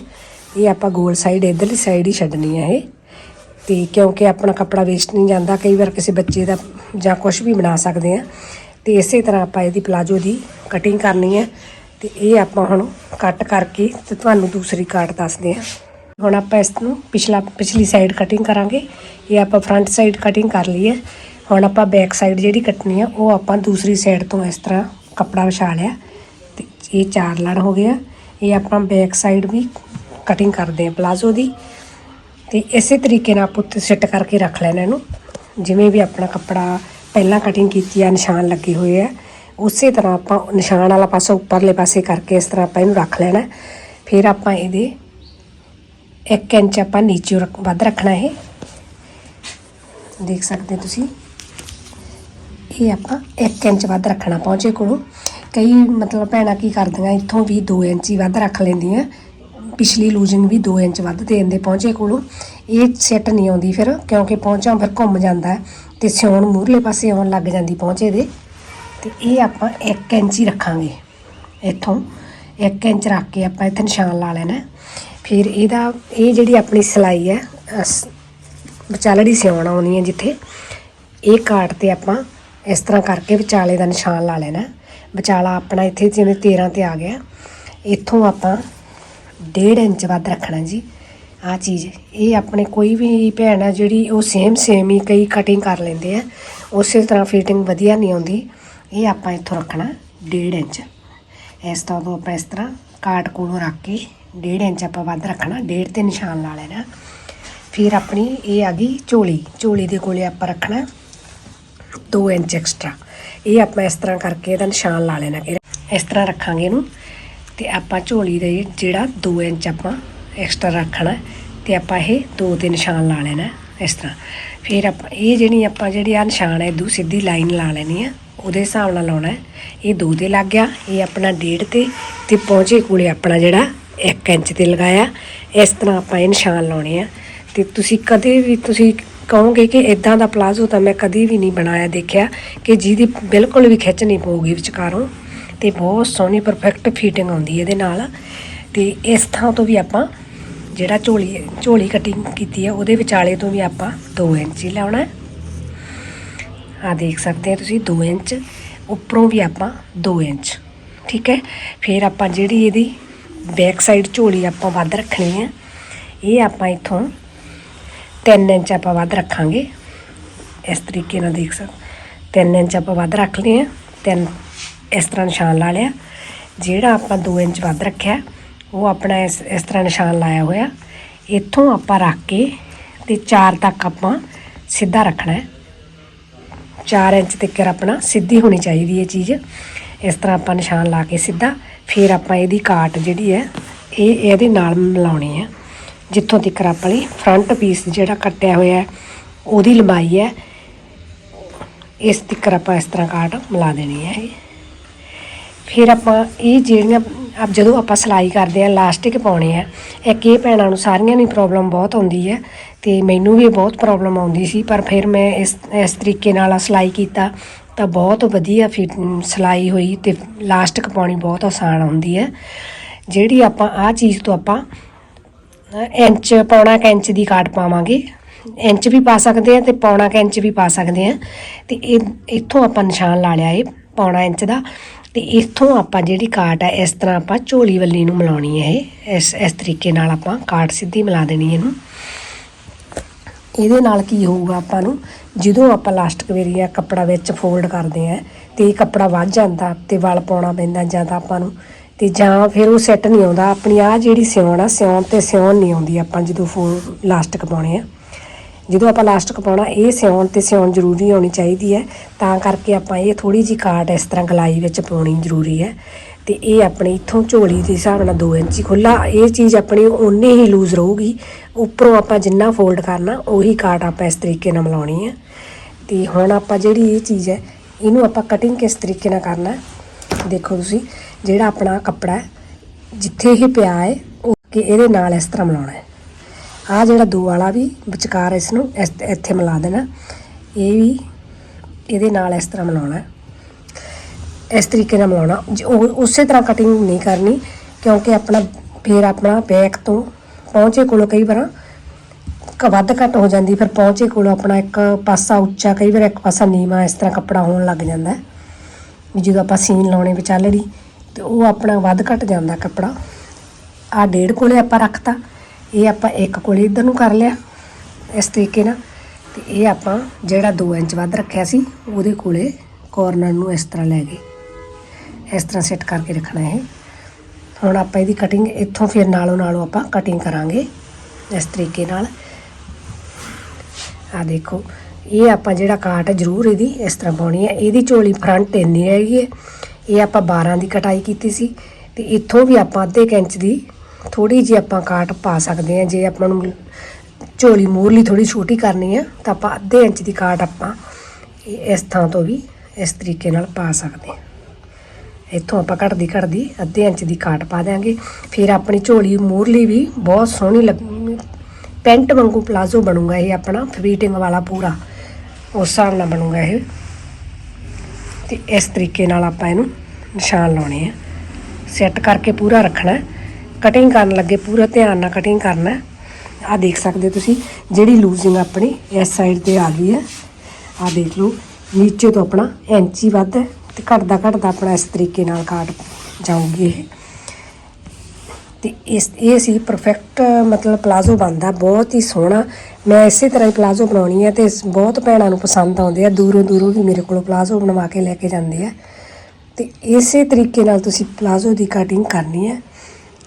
ਇਹ ਆਪਾਂ ਗੋਲ ਸਾਈਡ ਇਧਰਲੀ ਸਾਈਡ ਹੀ ਛੱਡਣੀ ਹੈ ਇਹ। ਤੇ ਕਿਉਂਕਿ ਆਪਣਾ ਕੱਪੜਾ ਵੇਸਟ ਨਹੀਂ ਜਾਂਦਾ, ਕਈ ਵਾਰ ਕਿਸੇ ਬੱਚੇ ਦਾ ਜਾਂ ਕੁਝ ਵੀ ਬਣਾ ਸਕਦੇ ਆ ਤੇ ਇਸੇ ਤਰ੍ਹਾਂ ਆਪਾਂ ਇਹਦੀ ਪਲਾਜੋ ਦੀ ਕਟਿੰਗ ਕਰਨੀ ਹੈ ਤੇ ਇਹ ਆਪਾਂ ਹੁਣ ਕੱਟ ਕਰਕੇ ਤੇ ਤੁਹਾਨੂੰ ਦੂਸਰੀ ਕਾਟ ਦੱਸਦੇ ਆ ਹੁਣ ਆਪਾਂ ਇਸ ਨੂੰ ਪਿਛਲਾ, ਪਿਛਲੀ ਸਾਈਡ ਕਟਿੰਗ ਕਰਾਂਗੇ। ਇਹ ਆਪਾਂ ਫਰੰਟ ਸਾਈਡ ਕਟਿੰਗ ਕਰ ਲਈ ਹੈ। ਹੁਣ ਆਪਾਂ ਬੈਕ ਸਾਈਡ ਜਿਹੜੀ ਕੱਟਣੀ ਆ ਉਹ ਆਪਾਂ ਦੂਸਰੀ ਸਾਈਡ ਤੋਂ ਇਸ ਤਰ੍ਹਾਂ ਕੱਪੜਾ ਵਿਛਾ ਲਿਆ ਤੇ ਇਹ ਚਾਰ ਲੜ ਹੋ ਗਿਆ ਇਹ ਆਪਾਂ ਬੈਕ ਸਾਈਡ ਵੀ ਕਟਿੰਗ ਕਰਦੇ ਆ ਪਲਾਜ਼ੋ ਦੀ। ਤੇ ਇਸੇ ਤਰੀਕੇ ਨਾਲ ਆਪਾਂ ਉੱਤੇ ਸੈੱਟ ਕਰਕੇ ਰੱਖ ਲੈਣਾ ਇਹਨੂੰ। ਜਿਵੇਂ ਵੀ ਆਪਣਾ ਕੱਪੜਾ ਪਹਿਲਾਂ ਕਟਿੰਗ ਕੀਤੀ ਆ, ਨਿਸ਼ਾਨ ਲੱਗੇ ਹੋਏ ਆ। ਉਸੇ ਤਰ੍ਹਾਂ ਆਪਾਂ ਨਿਸ਼ਾਨ ਵਾਲਾ ਪਾਸਾ ਉੱਪਰਲੇ ਪਾਸੇ ਕਰਕੇ ਇਸ ਤਰ੍ਹਾਂ ਆਪਾਂ ਇਹਨੂੰ ਰੱਖ ਲੈਣਾ। ਫਿਰ ਆਪਾਂ ਇਹਦੇ 1 ਇੰਚ ਆਪਾਂ ਨੀਚੇ ਰੱਖ- ਵੱਧ ਰੱਖਣਾ ਇਹ। ਦੇਖ ਸਕਦੇ ਤੁਸੀਂ। ਇਹ ਆਪਾਂ 1 ਇੰਚ ਵੱਧ ਰੱਖਣਾ ਪਹੁੰਚੇ ਕੋਲੋਂ। ਕਈ ਮਤਲਬ ਭੈਣਾਂ ਕੀ ਕਰਦੀਆਂ, ਇੱਥੋਂ ਵੀ 2 ਇੰਚ ਹੀ ਵੱਧ ਰੱਖ ਲੈਂਦੀਆਂ। ਪਿਛਲੀ ਲੂਜਿੰਗ ਵੀ 2 ਇੰਚ ਵੱਧ ਦੇ ਦਿੰਦੇ ਪਹੁੰਚੇ ਕੋਲੋਂ। ਇਹ ਸੈੱਟ ਨਹੀਂ ਆਉਂਦੀ ਫਿਰ, ਕਿਉਂਕਿ ਪਹੁੰਚਾਂ ਫਿਰ ਘੁੰਮ ਜਾਂਦਾ ਹੈ ਤੇ ਸਿਉਣ ਮੂਹਰਲੇ ਪਾਸੇ ਆਉਣ ਲੱਗ ਜਾਂਦੀ ਪਹੁੰਚੇ ਦੇ। ਤੇ ਇਹ ਆਪਾਂ 1 ਇੰਚ ਹੀ ਰੱਖਾਂਗੇ। ਇੱਥੋਂ 1 ਇੰਚ ਰੱਖ ਕੇ ਆਪਾਂ ਇੱਥੇ ਨਿਸ਼ਾਨ ਲਾ ਲੈਣਾ ਫਿਰ ਇਹਦਾ, ਇਹ ਜਿਹੜੀ ਆਪਣੀ ਸਿਲਾਈ ਹੈ ਅਸ- ਵਿਚਾਲੜੀ ਸਿਉਣ ਆਉਣੀ ਹੈ ਜਿੱਥੇ। ਇਹ ਕਾਟ ਤੇ ਆਪਾਂ ਇਸ ਤਰ੍ਹਾਂ ਕਰਕੇ ਵਿਚਾਲੇ ਦਾ ਨਿਸ਼ਾਨ ਲਾ ਲੈਣਾ। ਵਿਚਾਲਾ ਆਪਣਾ ਇੱਥੇ ਜਿਵੇਂ 13 ਤੇ ਆ ਗਿਆ। ਇੱਥੋਂ ਆਪਾਂ 1.5 ਇੰਚ ਵੱਧ ਰੱਖਣਾ ਜੀ। ਆ ਚੀਜ਼, ਇਹ ਆਪਣੇ ਕੋਈ ਵੀ ਭੈਣ ਆ ਜਿਹੜੀ ਉਹ ਸੇਮ ਸੇਮ ਹੀ ਕਈ ਕਟਿੰਗ ਕਰ ਲੈਂਦੇ ਆ। ਉਸੇ ਤਰ੍ਹਾਂ ਫਿਟਿੰਗ ਵਧੀਆ ਨਹੀਂ ਆਉਂਦੀ। ਇਹ ਆਪਾਂ ਇੱਥੋਂ ਰੱਖਣਾ 1.5 ਇੰਚ। ਇਸ ਤੋਂ ਤੋਂ ਆਪਾਂ ਇਸ ਤਰ੍ਹਾਂ ਕਾਟ ਕੋਲੋਂ ਰੱਖ ਕੇ 1.5 ਇੰਚ ਆਪਾਂ ਵੱਧ ਰੱਖਣਾ। 1.5 ਤੇ ਨਿਸ਼ਾਨ ਲਾ ਲੈਣਾ। ਫਿਰ ਆਪਣੀ ਇਹ ਆ ਗਈ ਝੋਲੀ। ਝੋਲੀ ਦੇ ਕੋਲੇ ਆਪਾਂ ਰੱਖਣਾ 2 ਇੰਚ ਐਕਸਟਰਾ ਇਹ ਆਪਾਂ ਇਸ ਤਰ੍ਹਾਂ ਕਰਕੇ ਇਹਦਾ ਨਿਸ਼ਾਨ ਲਾ ਲੈਣਾ ਕਿ ਇਸ ਤਰ੍ਹਾਂ ਰੱਖਾਂਗੇ ਇਹਨੂੰ ਤੇ ਆਪਾਂ ਝੋਲੀ ਦੇ ਜਿਹੜਾ 2 ਇੰਚ ਆਪਾਂ ਐਕਸਟਰਾ ਰੱਖਣਾ ਤੇ ਆਪਾਂ ਇਹ 2 'ਤੇ ਨਿਸ਼ਾਨ ਲਾ ਲੈਣਾ ਇਸ ਤਰ੍ਹਾਂ। ਫਿਰ ਆਪਾਂ ਇਹ ਜਿਹੜੀ ਆਪਾਂ ਜਿਹੜੀ ਆ ਨਿਸ਼ਾਨ ਹੈ ਇਦੂ ਸਿੱਧੀ ਲਾਈਨ ਲਾ ਲੈਣੀ ਆ ਉਹਦੇ ਹਿਸਾਬ ਨਾਲ ਲਾਉਣਾ ਇਹ 2 'ਤੇ ਲੱਗ ਗਿਆ। ਇਹ ਆਪਣਾ 1.5 ਤੇ ਤੇ ਪਹੁੰਚੇ ਕੋਲੇ ਆਪਣਾ ਜਿਹੜਾ 1 ਇੰਚ ਤੇ ਲਗਾਇਆ। ਇਸ ਤਰ੍ਹਾਂ ਆਪਾਂ ਇਹ ਨਿਸ਼ਾਨ ਲਾਉਣੇ ਆ। ਤੇ ਤੁਸੀਂ ਕਦੇ ਵੀ ਤੁਸੀਂ ਕਹੋਗੇ ਕਿ ਇਦਾਂ ਦਾ ਪਲਾਜ਼ੋ ਤਾਂ ਮੈਂ ਕਦੀ ਵੀ ਨਹੀਂ ਬਣਾਇਆ, ਦੇਖਿਆ ਕਿ ਜਿਹਦੀ ਬਿਲਕੁਲ ਵੀ ਖਿੱਚ ਨਹੀਂ ਪਊਗੀ ਵਿਚਕਾਰੋਂ। ਤੇ ਬਹੁਤ ਸੋਹਣੀ ਪਰਫੈਕਟ ਫਿਟਿੰਗ ਆਉਂਦੀ ਇਹਦੇ ਨਾਲ। ਤੇ ਇਸ ਥਾਂ ਤੋਂ ਵੀ ਆਪਾਂ ਜਿਹੜਾ ਝੋਲੀ ਝੋਲੀ ਕਟਿੰਗ ਕੀਤੀ ਹੈ ਉਹਦੇ ਵਿਚਾਲੇ ਤੋਂ ਵੀ ਆਪਾਂ 2 ਇੰਚ ਹੀ ਲਾਉਣਾ ਆ ਦੇਖ ਸਕਦੇ ਹੋ ਤੁਸੀਂ 2 ਇੰਚ, ਉੱਪਰੋਂ ਵੀ ਆਪਾਂ 2 ਇੰਚ, ਠੀਕ ਹੈ? ਫਿਰ ਆਪਾਂ ਜਿਹੜੀ ਇਹਦੀ ਬੈਕ ਸਾਈਡ ਝੋਲੀ ਆਪਾਂ ਵੱਧ ਰੱਖਣੀ ਹੈ। ਇਹ ਆਪਾਂ ਇੱਥੋਂ 3 ਇੰਚ ਆਪਾਂ ਵੱਧ ਰੱਖਾਂਗੇ। ਇਸ ਤਰੀਕੇ ਨਾਲ ਦੇਖ ਸਕਦੇ 3 ਇੰਚ ਆਪਾਂ ਵੱਧ ਰੱਖ ਲਏ ਆ ਤਿੰਨ ਇਸ ਤਰ੍ਹਾਂ ਨਿਸ਼ਾਨ ਲਾ ਲਿਆ। ਜਿਹੜਾ ਆਪਾਂ 2 ਇੰਚ ਵੱਧ ਰੱਖਿਆ, ਉਹ ਆਪਣਾ ਇਸ ਇਸ ਤਰ੍ਹਾਂ ਨਿਸ਼ਾਨ ਲਾਇਆ ਹੋਇਆ। ਇੱਥੋਂ ਆਪਾਂ ਰੱਖ ਕੇ ਤੇ 4 ਤੱਕ ਆਪਾਂ ਸਿੱਧਾ ਰੱਖਣਾ ਹੈ। 4 ਇੰਚ ਤੱਕ ਆਪਣਾ ਸਿੱਧੀ ਹੋਣੀ ਚਾਹੀਦੀ ਹੈ ਚੀਜ਼। ਇਸ ਤਰ੍ਹਾਂ ਆਪਾਂ ਨਿਸ਼ਾਨ ਲਾ ਕੇ ਸਿੱਧਾ, ਫਿਰ ਆਪਾਂ ਇਹਦੀ ਕਾਟ ਜਿਹੜੀ ਹੈ, ਇਹ ਇਹਦੇ ਨਾਲ ਮਿਲਾਉਣੀ ਹੈ। ਜਿੱਥੋਂ ਤੱਕ ਆਪਣੀ ਫਰੰਟ ਪੀਸ ਜਿਹੜਾ ਕੱਟਿਆ ਹੋਇਆ ਉਹਦੀ ਲੰਬਾਈ ਹੈ, ਇਸ ਤੱਕ ਆਪਾਂ ਇਸ ਤਰ੍ਹਾਂ ਕਾਟ ਮਿਲਾ ਦੇਣੀ ਹੈ ਇਹ। ਫਿਰ ਆਪਾਂ ਇਹ ਜਿਹੜੀਆਂ ਅਬ ਜਦੋਂ ਆਪਾਂ ਸਿਲਾਈ ਕਰਦੇ ਆ ਲਾਸਟਿਕ ਪਾਉਣੇ ਆ ਇੱਕ ਇਹ ਭੈਣਾਂ ਨੂੰ ਸਾਰੀਆਂ ਨੂੰ ਪ੍ਰੋਬਲਮ ਬਹੁਤ ਆਉਂਦੀ ਹੈ, ਤੇ ਮੈਨੂੰ ਵੀ ਬਹੁਤ ਪ੍ਰੋਬਲਮ ਆਉਂਦੀ ਸੀ, ਪਰ ਫਿਰ ਮੈਂ ਇਸ ਇਸ ਤਰੀਕੇ ਨਾਲ ਸਿਲਾਈ ਕੀਤਾ, ਤਾਂ ਬਹੁਤ ਵਧੀਆ ਫਿਟ ਸਿਲਾਈ ਹੋਈ, ਤੇ ਲਾਸਟਿਕ ਪਾਉਣੀ ਬਹੁਤ ਆਸਾਨ ਹੁੰਦੀ ਹੈ। ਜਿਹੜੀ ਆਪਾਂ ਆਹ ਚੀਜ਼ ਤੋਂ ਆਪਾਂ ਇੰਚ, ਪੌਣਾ ਕੁ ਇੰਚ ਦੀ ਕਾਟ ਪਾਵਾਂਗੇ। ਇੰਚ ਵੀ ਪਾ ਸਕਦੇ ਆ ਤੇ ਪੌਣਾ ਕੁ ਇੰਚ ਵੀ ਪਾ ਸਕਦੇ ਆ ਤੇ ਇਹ ਇੱਥੋਂ ਆਪਾਂ ਨਿਸ਼ਾਨ ਲਾ ਲਿਆ ਇਹ ਪੌਣਾ ਇੰਚ ਦਾ। ਤੇ ਇੱਥੋਂ ਆਪਾਂ ਜਿਹੜੀ ਕਾਟ ਹੈ ਇਸ ਤਰ੍ਹਾਂ ਆਪਾਂ ਝੋਲੀ ਵੱਲੀ ਨੂੰ ਮਿਲਾਉਣੀ ਹੈ ਇਹ। ਇਸ ਇਸ ਤਰੀਕੇ ਨਾਲ ਆਪਾਂ ਕਾਟ ਸਿੱਧੀ ਮਿਲਾ ਦੇਣੀ ਇਹਨੂੰ। ਇਹਦੇ ਨਾਲ ਕੀ ਹੋਊਗਾ ਆਪਾਂ ਨੂੰ? ਜਦੋਂ ਆਪਾਂ ਲਾਸਟਿਕ ਵੇਰੀਆ ਕੱਪੜਾ ਵਿੱਚ ਫੋਲਡ ਕਰਦੇ ਆ ਤੇ ਇਹ ਕੱਪੜਾ ਵੱਧ ਜਾਂਦਾ ਤੇ ਵਲ ਪਾਉਣਾ ਪੈਂਦਾ ਜਾਂ ਤਾਂ ਆਪਾਂ ਨੂੰ ਤੇ ਜਾਂ ਫਿਰ ਉਹ ਸੈੱਟ ਨਹੀਂ ਆਉਂਦਾ। ਆਪਣੀ ਆ ਜਿਹੜੀ ਸਿਉਣ ਆ, ਸਿਉਣ ਤੇ ਸਿਉਣ ਨਹੀਂ ਆਉਂਦੀ ਆਪਾਂ ਜਦੋਂ ਫੋਲ ਲਾਸਟਿਕ ਪਾਉਣੇ ਆ। ਜਦੋਂ ਆਪਾਂ ਲਾਸਟਿਕ ਪਾਉਣਾ ਇਹ ਸਿਉਣ ਤੇ ਸਿਉਣ ਜ਼ਰੂਰੀ ਹੋਣੀ ਚਾਹੀਦੀ ਹੈ। ਤਾਂ ਕਰਕੇ ਆਪਾਂ ਇਹ ਥੋੜੀ ਜੀ ਕਾਟ ਇਸ ਤਰ੍ਹਾਂ ਗਲਾਈ ਵਿੱਚ ਪਾਉਣੀ ਜ਼ਰੂਰੀ ਹੈ। ਤੇ ਇਹ ਆਪਣੀ ਇੱਥੋਂ ਝੋਲੀ ਦੇ ਹਿਸਾਬ ਨਾਲ 2 ਇੰਚੀ ਖੁੱਲਾ ਇਹ ਚੀਜ਼ ਆਪਣੀ ਓਨੀ ਹੀ ਲੂਜ਼ ਰਹੂਗੀ। ਉੱਪਰੋਂ ਆਪਾਂ ਜਿੰਨਾ ਫੋਲਡ ਕਰਨਾ, ਉਹੀ ਕਾਟ ਆਪਾਂ ਇਸ ਤਰੀਕੇ ਨਾਲ ਮਿਲਾਉਣੀ ਹੈ। ਤੇ ਹੁਣ ਆਪਾਂ ਜਿਹੜੀ ਇਹ ਚੀਜ਼ ਹੈ, ਇਹਨੂੰ ਆਪਾਂ ਕਟਿੰਗ ਕਿਸ ਤਰੀਕੇ ਨਾਲ ਕਰਨਾ ਦੇਖੋ ਤੁਸੀਂ। ਜਿਹੜਾ ਆਪਣਾ ਕੱਪੜਾ ਜਿੱਥੇ ਇਹ ਪਿਆ ਹੈ, ਉਹ ਕਿ ਇਹਦੇ ਨਾਲ ਇਸ ਤਰ੍ਹਾਂ ਮਿਲਾਉਣਾ ਹੈ। ਆ ਜਿਹੜਾ ਦੋ ਵਾਲਾ ਵੀ ਵਿਚਕਾਰ ਇਸ ਨੂੰ ਇਸ ਇੱਥੇ ਮਿਲਾ ਦੇਣਾ। ਇਹ ਵੀ ਇਹਦੇ ਨਾਲ ਇਸ ਤਰ੍ਹਾਂ ਮਿਲਾਉਣਾ ਇਸ ਤਰੀਕੇ ਨਾਲ ਮਿਲਾਉਣਾ। ਜ- ਉਹ- ਉਸੇ ਤਰ੍ਹਾਂ ਕਟਿੰਗ ਨਹੀਂ ਕਰਨੀ, ਕਿਉਂਕਿ ਆਪਣਾ ਫੇਰ ਆਪਣਾ ਬੈਕ ਤੋਂ ਪਹੁੰਚੇ ਕੋਲੋਂ ਕਈ ਵਾਰ ਕ ਵੱਧ ਘੱਟ ਹੋ ਜਾਂਦੀ, ਫਿਰ ਪਹੁੰਚੇ ਕੋਲੋਂ ਆਪਣਾ ਇੱਕ ਪਾਸਾ ਉੱਚਾ, ਕਈ ਵਾਰ ਇੱਕ ਪਾਸਾ ਨੀਵਾਂ ਇਸ ਤਰ੍ਹਾਂ ਕੱਪੜਾ ਹੋਣ ਲੱਗ ਜਾਂਦਾ ਵੀ ਜਦੋਂ ਆਪਾਂ ਸੀਨ ਲਾਉਣੇ ਵਿਚਾਲੜੀ ਤੇ ਉਹ ਆਪਣਾ ਵੱਧ ਘੱਟ ਜਾਂਦਾ ਕੱਪੜਾ। ਆ ਡੇਢ ਕੋਲੇ ਆਪਾਂ ਰੱਖਤਾ। ਇਹ ਆਪਾਂ ਇੱਕ ਕੋਲੇ ਇਧਰ ਨੂੰ ਕਰ ਲਿਆ ਇਸ ਤਰੀਕੇ ਨਾਲ। ਤੇ ਇਹ ਆਪਾਂ ਜਿਹੜਾ 2 ਇੰਚ ਵੱਧ ਰੱਖਿਆ ਸੀ, ਉਹਦੇ ਕੋਲੇ ਕੋਰਨਰ ਨੂੰ ਇਸ ਤਰ੍ਹਾਂ ਲੈ ਗਏ। ਇਸ ਤਰ੍ਹਾਂ ਸੈੱਟ ਕਰਕੇ ਰੱਖਣਾ ਹੈ ਹੁਣ ਆਪਾਂ ਇਹਦੀ ਕਟਿੰਗ ਇੱਥੋਂ ਫਿਰ ਨਾਲੋਂ ਨਾਲੋਂ ਆਪਾਂ ਕਟਿੰਗ ਕਰਾਂਗੇ ਇਸ ਤਰੀਕੇ ਨਾਲ। ਆ ਦੇਖੋ, ਇਹ ਆਪਾਂ ਜਿਹੜਾ ਕਾਟ ਹੈ ਜ਼ਰੂਰ ਇਹਦੀ ਇਸ ਤਰ੍ਹਾਂ ਪਾਉਣੀ ਹੈ। ਇਹਦੀ ਝੋਲੀ ਫਰੰਟ ਇੰਨੀ ਹੈਗੀ ਹੈ ਇਹ ਆਪਾਂ 12 ਦੀ ਕਟਾਈ ਕੀਤੀ ਸੀ ਤੇ ਇੱਥੋਂ ਵੀ ਆਪਾਂ ਅੱਧੇ ਕੁ ਇੰਚ ਦੀ ਥੋੜੀ ਜਿਹੀ ਆਪਾਂ ਕਾਟ ਪਾ ਸਕਦੇ ਹਾਂ। ਜੇ ਆਪਾਂ ਨੂੰ ਝੋਲੀ ਮੂਰਲੀ ਥੋੜੀ ਛੋਟੀ ਕਰਨੀ ਹੈ ਤਾਂ ਆਪਾਂ ਅੱਧੇ ਇੰਚ ਦੀ ਕਾਟ ਆਪਾਂ ਇਸ ਥਾਂ ਤੋਂ ਵੀ ਇਸ ਤਰੀਕੇ ਨਾਲ ਪਾ ਸਕਦੇ ਹਾਂ। ਇੱਥੋਂ ਆਪਾਂ ਘਟਦੀ ਘਟਦੀ ਅੱਧੇ ਇੰਚ ਦੀ ਕਾਟ ਪਾ ਦਿਆਂਗੇ। ਫਿਰ ਆਪਣੀ ਝੋਲੀ ਮੂਰਲੀ ਵੀ ਬਹੁਤ ਸੋਹਣੀ ਲੱਗ ਪੈਂਟ ਵਾਂਗੂ ਪਲਾਜ਼ੋ ਬਣੂਗਾ ਇਹ ਆਪਣਾ ਫੀਟਿੰਗ ਵਾਲਾ ਪੂਰਾ। ਉਸ ਹਿਸਾਬ ਨਾਲ ਬਣੂਗਾ ਇਹ। ਤੇ ਇਸ ਤਰੀਕੇ ਨਾਲ ਆਪਾਂ ਇਹਨੂੰ ਨਿਸ਼ਾਨ ਲਾਉਣੇ ਆ। ਸੈੱਟ ਕਰਕੇ ਪੂਰਾ ਰੱਖਣਾ ਕਟਿੰਗ ਕਰਨ ਲੱਗੇ ਪੂਰਾ ਧਿਆਨ ਨਾਲ ਕਟਿੰਗ ਕਰਨਾ ਆ ਦੇਖ ਸਕਦੇ ਹੋ ਤੁਸੀਂ, ਜਿਹੜੀ ਲੂਜ਼ਿੰਗ ਆਪਣੀ ਇਸ ਸਾਈਡ ਤੇ ਆ ਗਈ ਹੈ। ਆ ਦੇਖ ਲਓ, ਨੀਚੇ ਤੋਂ ਆਪਣਾ ਇੰਚੀ ਵੱਧ ਹੈ ਤੇ ਘਟਦਾ ਘਟਦਾ ਆਪਣਾ ਇਸ ਤਰੀਕੇ ਨਾਲ ਕਾਟ ਜਾਊਗੀ ਇਹ। ਤੇ ਇਸ, ਇਹ ਸੀ ਪਰਫੈਕਟ ਮਤਲਬ ਪਲਾਜ਼ੋ ਬਣਦਾ, ਬਹੁਤ ਹੀ ਸੋਹਣਾ। ਮੈਂ ਇਸੇ ਤਰ੍ਹਾਂ ਹੀ ਪਲਾਜ਼ੋ ਬਣਾਉਣੀ ਹੈ ਤੇ ਬਹੁਤ ਭੈਣਾਂ ਨੂੰ ਪਸੰਦ ਆਉਂਦੇ ਆ, ਦੂਰੋਂ ਦੂਰੋਂ ਵੀ ਮੇਰੇ ਕੋਲੋਂ ਪਲਾਜ਼ੋ ਬਣਵਾ ਕੇ ਲੈ ਕੇ ਜਾਂਦੇ ਆ। ਤੇ ਇਸੇ ਤਰੀਕੇ ਨਾਲ ਤੁਸੀਂ ਪਲਾਜ਼ੋ ਦੀ ਕਟਿੰਗ ਕਰਨੀ ਹੈ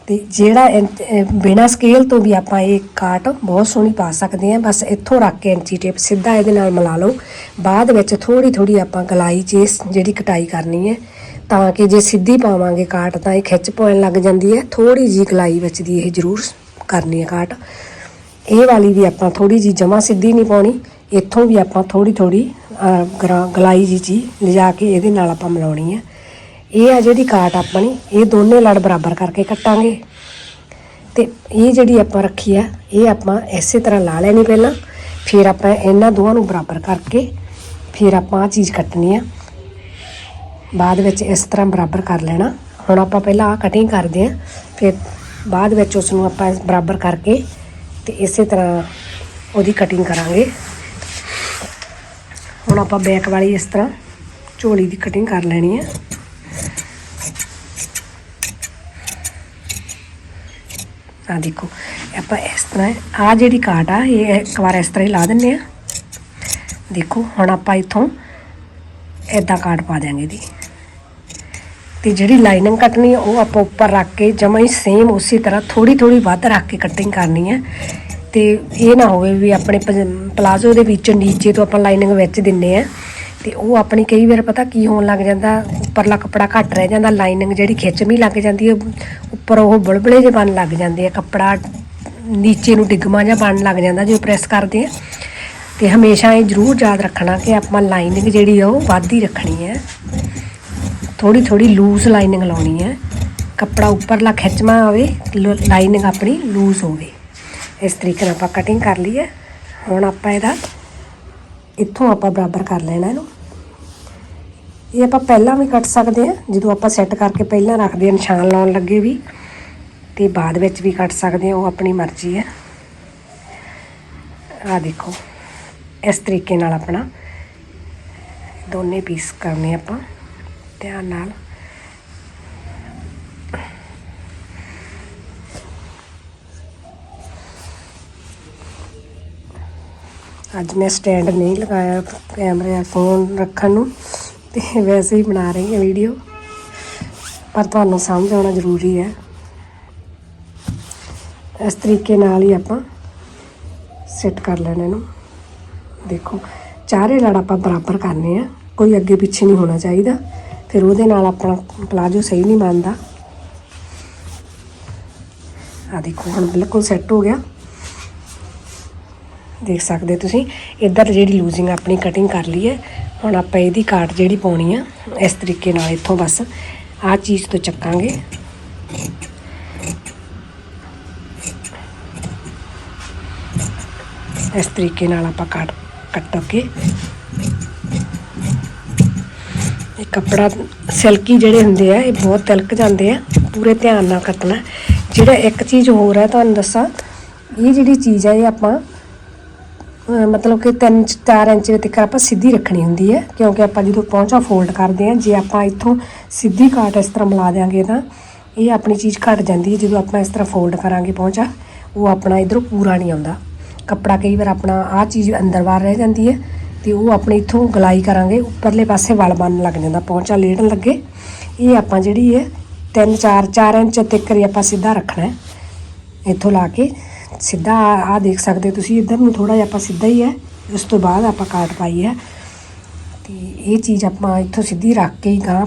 ਤੇ ਜਿਹੜਾ ਇੰਚ- ਬਿਨਾਂ ਸਕੇਲ ਤੋਂ ਵੀ ਆਪਾਂ ਇਹ ਕਾਟ ਬਹੁਤ ਸੋਹਣੀ ਪਾ ਸਕਦੇ ਹਾਂ ਬਸ ਇੱਥੋਂ ਰੱਖ ਕੇ ਐਂਚੀ ਟੇਪ ਸਿੱਧਾ ਇਹਦੇ ਨਾਲ ਮਿਲਾ ਲਓ। ਬਾਅਦ ਵਿੱਚ ਥੋੜੀ ਥੋੜੀ ਆਪਾਂ ਗਲਾਈ 'ਚ ਇਸ ਜਿਹੜੀ ਕਟਾਈ ਕਰਨੀ ਹੈ ਤਾਂ ਕਿ ਜੇ ਸਿੱਧੀ ਪਾਵਾਂਗੇ ਕਾਟ ਤਾਂ ਇਹ ਖਿੱਚ ਪਾਉਣ ਲੱਗ ਜਾਂਦੀ ਹੈ। ਥੋੜੀ ਜੀ ਗਲਾਈ ਵਿੱਚ ਦੀ ਇਹ ਜ਼ਰੂਰ ਕਰਨੀ ਹੈ ਕਾਟ। ਇਹ ਵਾਲੀ ਵੀ ਆਪਾਂ ਥੋੜੀ ਜੀ ਜਮਾ ਸਿੱਧੀ ਨਹੀਂ ਪਾਉਣੀ। ਇੱਥੋਂ ਵੀ ਆਪਾਂ ਥੋੜੀ ਥੋੜੀ ਗਲਾਈ ਜੀ ਜੀ ਲਿਜਾ ਕੇ ਇਹਦੇ ਨਾਲ ਆਪਾਂ ਮਿਲਾਉਣੀ ਹੈ। ਇਹ ਆ ਜਿਹੜੀ ਕਾਟ ਆਪਣੀ, ਇਹ ਦੋਨੇ ਲੜ ਬਰਾਬਰ ਕਰਕੇ ਕੱਟਾਂਗੇ। ਤੇ ਇਹ ਜਿਹੜੀ ਆਪਾਂ ਰੱਖੀ ਆ ਇਹ ਆਪਾਂ ਇਸੇ ਤਰ੍ਹਾਂ ਲਾ ਲੈਣੀ ਪਹਿਲਾਂ। ਫਿਰ ਆਪਾਂ ਇਹਨਾਂ ਦੋਵਾਂ ਨੂੰ ਬਰਾਬਰ ਕਰਕੇ ਫਿਰ ਆਪਾਂ ਆ ਚੀਜ਼ ਕੱਟਣੀ ਆ ਬਾਅਦ ਵਿੱਚ ਇਸ ਤਰ੍ਹਾਂ ਬਰਾਬਰ ਕਰ ਲੈਣਾ। ਹੁਣ ਆਪਾਂ ਪਹਿਲਾਂ ਆ ਕਟਿੰਗ ਕਰਦੇ ਆ ਫਿਰ ਬਾਅਦ ਵਿੱਚ ਉਸ ਨੂੰ ਆਪਾਂ ਬਰਾਬਰ ਕਰਕੇ ਤੇ ਇਸੇ ਤਰ੍ਹਾਂ ਉਹਦੀ ਕਟਿੰਗ ਕਰਾਂਗੇ। ਹੁਣ ਆਪਾਂ ਬੈਕ ਵਾਲੀ ਇਸ ਤਰ੍ਹਾਂ ਝੋਲੀ ਦੀ ਕਟਿੰਗ ਕਰ ਲੈਣੀ ਹੈ। ਆ ਦੇਖੋ, ਆਪਾਂ ਇਸ ਤਰ੍ਹਾਂ ਆ ਜਿਹੜੀ ਕਾਟ ਆ, ਇਹ ਇੱਕ ਵਾਰ ਇਸ ਤਰ੍ਹਾਂ ਹੀ ਲਾ ਦਿੰਨੇ ਆ ਦੇਖੋ, ਹੁਣ ਆਪਾਂ ਇਥੋਂ ਇਦਾਂ ਕਾਟ ਪਾ ਦਿਆਂਗੇ ਦੀ ਤੇ ਜਿਹੜੀ ਲਾਈਨਿੰਗ ਕੱਟਣੀ ਹੈ ਉਹ ਆਪਾਂ ਉੱਪਰ ਰੱਖ ਕੇ ਜਮਾਂ ਹੀ ਸੇਮ ਉਸੇ ਤਰ੍ਹਾਂ ਥੋੜੀ ਥੋੜੀ ਵੱਧ ਰੱਖ ਕੇ ਕਟਿੰਗ ਕਰਨੀ ਹੈ ਤੇ ਇਹ ਨਾ ਹੋਵੇ ਵੀ ਆਪਣੇ ਪਲਾਜ਼ੋ ਦੇ ਵਿੱਚ ਨੀਚੇ ਤੋਂ ਆਪਾਂ ਲਾਈਨਿੰਗ ਵਿੱਚ ਦਿੰਨੇ ਆ। ਤੇ ਉਹ ਆਪਣੀ ਕਈ ਵਾਰ ਪਤਾ ਕੀ ਹੋਣ ਲੱਗ ਜਾਂਦਾ, ਉੱਪਰਲਾ ਕੱਪੜਾ ਘੱਟ ਰਹਿ ਜਾਂਦਾ, ਲਾਈਨਿੰਗ ਜਿਹੜੀ ਖਿੱਚਵੀਂ ਲੱਗ ਜਾਂਦੀ ਹੈ ਉੱਪਰ ਉਹ ਬੁਲਬੁਲੇ ਜਿਹੇ ਬਣ ਲੱਗ ਜਾਂਦੇ ਆ, ਕੱਪੜਾ ਨੀਚੇ ਨੂੰ ਡਿੱਗਮਾ ਜਿਹਾ ਬਣ ਲੱਗ ਜਾਂਦਾ ਜਦੋਂ ਪ੍ਰੈਸ ਕਰਦੇ ਆ। ਤੇ ਹਮੇਸ਼ਾ ਇਹ ਜ਼ਰੂਰ ਯਾਦ ਰੱਖਣਾ ਕਿ ਆਪਾਂ ਲਾਈਨਿੰਗ ਜਿਹੜੀ ਆ, ਉਹ ਵੱਧ ਹੀ ਰੱਖਣੀ ਹੈ ਥੋੜੀ ਥੋੜੀ ਲੂਜ਼ ਲਾਈਨਿੰਗ ਲਾਉਣੀ ਹੈ। ਕੱਪੜਾ ਉੱਪਰਲਾ ਖਿੱਚਵਾ ਹੋਵੇ ਲਾਈਨਿੰਗ ਆਪਣੀ ਲੂਜ਼ ਹੋਵੇ। ਇਸ ਤਰੀਕੇ ਨਾਲ ਆਪਾਂ ਕਟਿੰਗ ਕਰ ਲਈ ਹੈ। ਹੁਣ ਆਪਾਂ ਇਹਦਾ, ਇੱਥੋਂ ਆਪਾਂ ਬਰਾਬਰ ਕਰ ਲੈਣਾ ਇਹਨੂੰ। ਇਹ ਆਪਾਂ ਪਹਿਲਾਂ ਵੀ ਕੱਟ ਸਕਦੇ ਹਾਂ, ਜਦੋਂ ਆਪਾਂ ਸੈੱਟ ਕਰਕੇ ਪਹਿਲਾਂ ਰੱਖਦੇ ਹਾਂ, ਨਿਸ਼ਾਨ ਲਾਉਣ ਲੱਗੇ ਵੀ, ਤੇ ਬਾਅਦ ਵਿੱਚ ਵੀ ਕੱਟ ਸਕਦੇ ਹੋ, ਉਹ ਆਪਣੀ ਮਰਜ਼ੀ ਹੈ। ਆ ਦੇਖੋ, ਇਸ ਤਰੀਕੇ ਨਾਲ ਆਪਣਾ ਦੋਨੇ ਪੀਸ ਕਰਨੇ ਆਪਾਂ। ਧਿਆਨ ਨਾਲ। ਅੱਜ ਮੈਂ ਸਟੈਂਡ ਨਹੀਂ ਲਗਾਇਆ ਕੈਮਰੇ ਫੋਨ ਰੱਖਣ ਨੂੰ ਤੇ ਵੈਸੇ ਹੀ ਬਣਾ ਰਹੀ ਹਾਂ ਵੀਡੀਓ ਪਰ ਤੁਹਾਨੂੰ ਸਮਝ ਆਉਣਾ ਜ਼ਰੂਰੀ ਹੈ। ਇਸ ਤਰੀਕੇ ਨਾਲ ਹੀ ਆਪਾਂ ਸੈੱਟ ਕਰ ਲੈਣਾ ਇਹਨੂੰ। ਦੇਖੋ, ਚਾਰੇ ਲੜ ਆਪਾਂ ਬਰਾਬਰ ਕਰਨੇ ਆ, ਕੋਈ ਅੱਗੇ ਪਿੱਛੇ ਨਹੀਂ ਹੋਣਾ ਚਾਹੀਦਾ। ਫਿਰ ਉਹਦੇ ਨਾਲ ਆਪਣਾ ਪਲਾਜੋ ਸਹੀ ਨਹੀਂ ਬਣਦਾ ਆ ਦੇਖੋ, ਹੁਣ ਬਿਲਕੁਲ ਸੈੱਟ ਹੋ ਗਿਆ। ਦੇਖ ਸਕਦੇ ਤੁਸੀਂ, ਇੱਧਰ ਜਿਹੜੀ ਲੂਜ਼ਿੰਗ ਆਪਣੀ ਕਟਿੰਗ ਕਰ ਲਈ ਹੈ, ਹੁਣ ਆਪਾਂ ਇਹਦੀ ਕਾਟ ਜਿਹੜੀ ਪਾਉਣੀ ਆ, ਇਸ ਤਰੀਕੇ ਨਾਲ ਇੱਥੋਂ ਬਸ ਆਹ ਚੀਜ਼ ਤੋਂ ਚੱਕਾਂਗੇ। ਇਸ ਤਰੀਕੇ ਨਾਲ ਆਪਾਂ ਕੱਟ ਕੱਟ ਕੇ ਇਹ ਕੱਪੜਾ ਸਿਲਕੀ ਜਿਹੜੇ ਹੁੰਦੇ ਆ, ਇਹ ਬਹੁਤ ਤਿਲਕ ਜਾਂਦੇ ਆ, ਪੂਰੇ ਧਿਆਨ ਨਾਲ ਕੱਟਣਾ। ਜਿਹੜਾ ਇੱਕ ਚੀਜ਼ ਹੋਰ ਹੈ ਤੁਹਾਨੂੰ ਦੱਸਾਂ, ਇਹ ਜਿਹੜੀ ਚੀਜ਼ ਹੈ ਇਹ ਆਪਾਂ ਮਤਲਬ ਕਿ 3-4 ਇੰਚ ਤੱਕ ਆਪਾਂ ਸਿੱਧੀ ਰੱਖਣੀ ਹੁੰਦੀ ਹੈ ਕਿਉਂਕਿ ਆਪਾਂ ਜਦੋਂ ਪਹੁੰਚਾ ਫੋਲਡ ਕਰਦੇ ਹਾਂ ਜੇ ਆਪਾਂ ਇੱਥੋਂ ਸਿੱਧੀ ਕਾਟ ਇਸ ਤਰ੍ਹਾਂ ਮਿਲਾ ਦਿਆਂਗੇ ਤਾਂ ਇਹ ਆਪਣੀ ਚੀਜ਼ ਘਟ ਜਾਂਦੀ ਹੈ ਜਦੋਂ ਆਪਾਂ ਇਸ ਤਰ੍ਹਾਂ ਫੋਲਡ ਕਰਾਂਗੇ ਪਹੁੰਚਾ ਉਹ ਆਪਣਾ ਇਧਰੋਂ ਪੂਰਾ ਨਹੀਂ ਆਉਂਦਾ। ਕੱਪੜਾ ਕਈ ਵਾਰ ਆਪਣਾ ਆਹ ਚੀਜ਼ ਅੰਦਰ ਬਾਹਰ ਰਹਿ ਜਾਂਦੀ ਹੈ ਤੇ ਉਹ ਆਪਣੇ ਇੱਥੋਂ ਗਲਾਈ ਕਰਾਂਗੇ, ਉੱਪਰਲੇ ਪਾਸੇ ਵਲ ਬੰਨ ਲੱਗ ਜਾਂਦਾ, ਪਹੁੰਚਾ ਲੇੜਨ ਲੱਗੇ। ਇਹ ਆਪਾਂ ਜਿਹੜੀ ਹੈ 3-4 4 ਇੰਚ ਤੱਕ ਹੀ ਆਪਾਂ ਸਿੱਧਾ ਰੱਖਣਾ ਹੈ। ਇੱਥੋਂ ਲਾ ਕੇ ਸਿੱਧਾ ਆ ਦੇਖ ਸਕਦੇ ਤੁਸੀਂ, ਇੱਧਰ ਨੂੰ ਥੋੜਾ ਜਿਹਾ ਆਪਾਂ ਸਿੱਧਾ ਹੀ ਹੈ, ਉਸ ਤੋਂ ਬਾਅਦ ਆਪਾਂ ਕਾਟ ਪਾਈ ਹੈ। ਤੇ ਇਹ ਚੀਜ਼ ਆਪਾਂ ਇੱਥੋਂ ਸਿੱਧੀ ਰੱਖ ਕੇ ਹੀ ਗਾਂ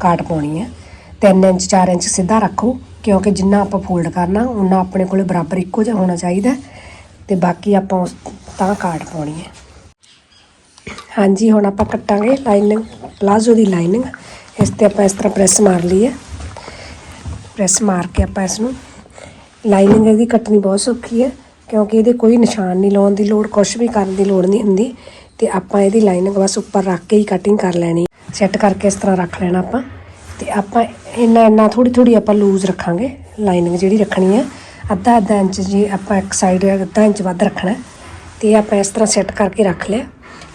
ਕਾਟ ਪਾਉਣੀ ਹੈ। 3 ਇੰਚ 4 ਇੰਚ ਸਿੱਧਾ ਰੱਖੋ, ਕਿਉਂਕਿ ਜਿੰਨਾ ਆਪਾਂ ਫੋਲਡ ਕਰਨਾ ਉਹਨਾਂ ਆਪਣੇ ਕੋਲੇ ਬਰਾਬਰ ਇੱਕੋ ਜਿਹਾ ਹੋਣਾ ਚਾਹੀਦਾ ਤੇ ਬਾਕੀ ਆਪਾਂ ਉਸ ਤਾਂ ਕਾਟ ਪਾਉਣੀ ਹੈ। ਹਾਂਜੀ, ਹੁਣ ਆਪਾਂ ਕੱਟਾਂਗੇ ਲਾਈਨਿੰਗ, ਪਲਾਜ਼ੋ ਦੀ ਲਾਈਨਿੰਗ। ਇਸ ਤੇ ਆਪਾਂ ਇਸ ਤਰ੍ਹਾਂ ਪ੍ਰੈਸ ਮਾਰ ਲਈ ਹੈ ਪ੍ਰੈਸ ਮਾਰ ਕੇ ਆਪਾਂ ਇਸ ਨੂੰ ਲਾਈਨਿੰਗ ਇਹਦੀ ਕੱਟਣੀ ਬਹੁਤ ਸੌਖੀ ਹੈ, ਕਿਉਂਕਿ ਇਹਦੇ ਕੋਈ ਨਿਸ਼ਾਨ ਨਹੀਂ ਲਾਉਣ ਦੀ ਲੋੜ ਕੁਝ ਵੀ ਕਰਨ ਦੀ ਲੋੜ ਨਹੀਂ ਹੁੰਦੀ। ਤੇ ਆਪਾਂ ਇਹਦੀ ਲਾਈਨਿੰਗ ਬਸ ਉੱਪਰ ਰੱਖ ਕੇ ਹੀ ਕਟਿੰਗ ਕਰ ਲੈਣੀ ਸੈੱਟ ਕਰਕੇ ਇਸ ਤਰ੍ਹਾਂ ਰੱਖ ਲੈਣਾ ਆਪਾਂ। ਤੇ ਆਪਾਂ ਇੰਨਾ ਇੰਨਾ ਥੋੜੀ ਥੋੜੀ ਆਪਾਂ ਲੂਜ਼ ਰੱਖਾਂਗੇ ਲਾਈਨਿੰਗ ਜਿਹੜੀ ਰੱਖਣੀ ਹੈ। ਅੱਧਾ ਅੱਧਾ ਇੰਚ ਜੀ ਆਪਾਂ ਇੱਕ ਸਾਈਡ ਅੱਧਾ ਇੰਚ ਵੱਧ ਰੱਖਣਾ ਹੈ। ਤੇ ਆਪਾਂ ਇਸ ਤਰ੍ਹਾਂ ਸੈੱਟ ਕਰਕੇ ਰੱਖ ਲਿਆ।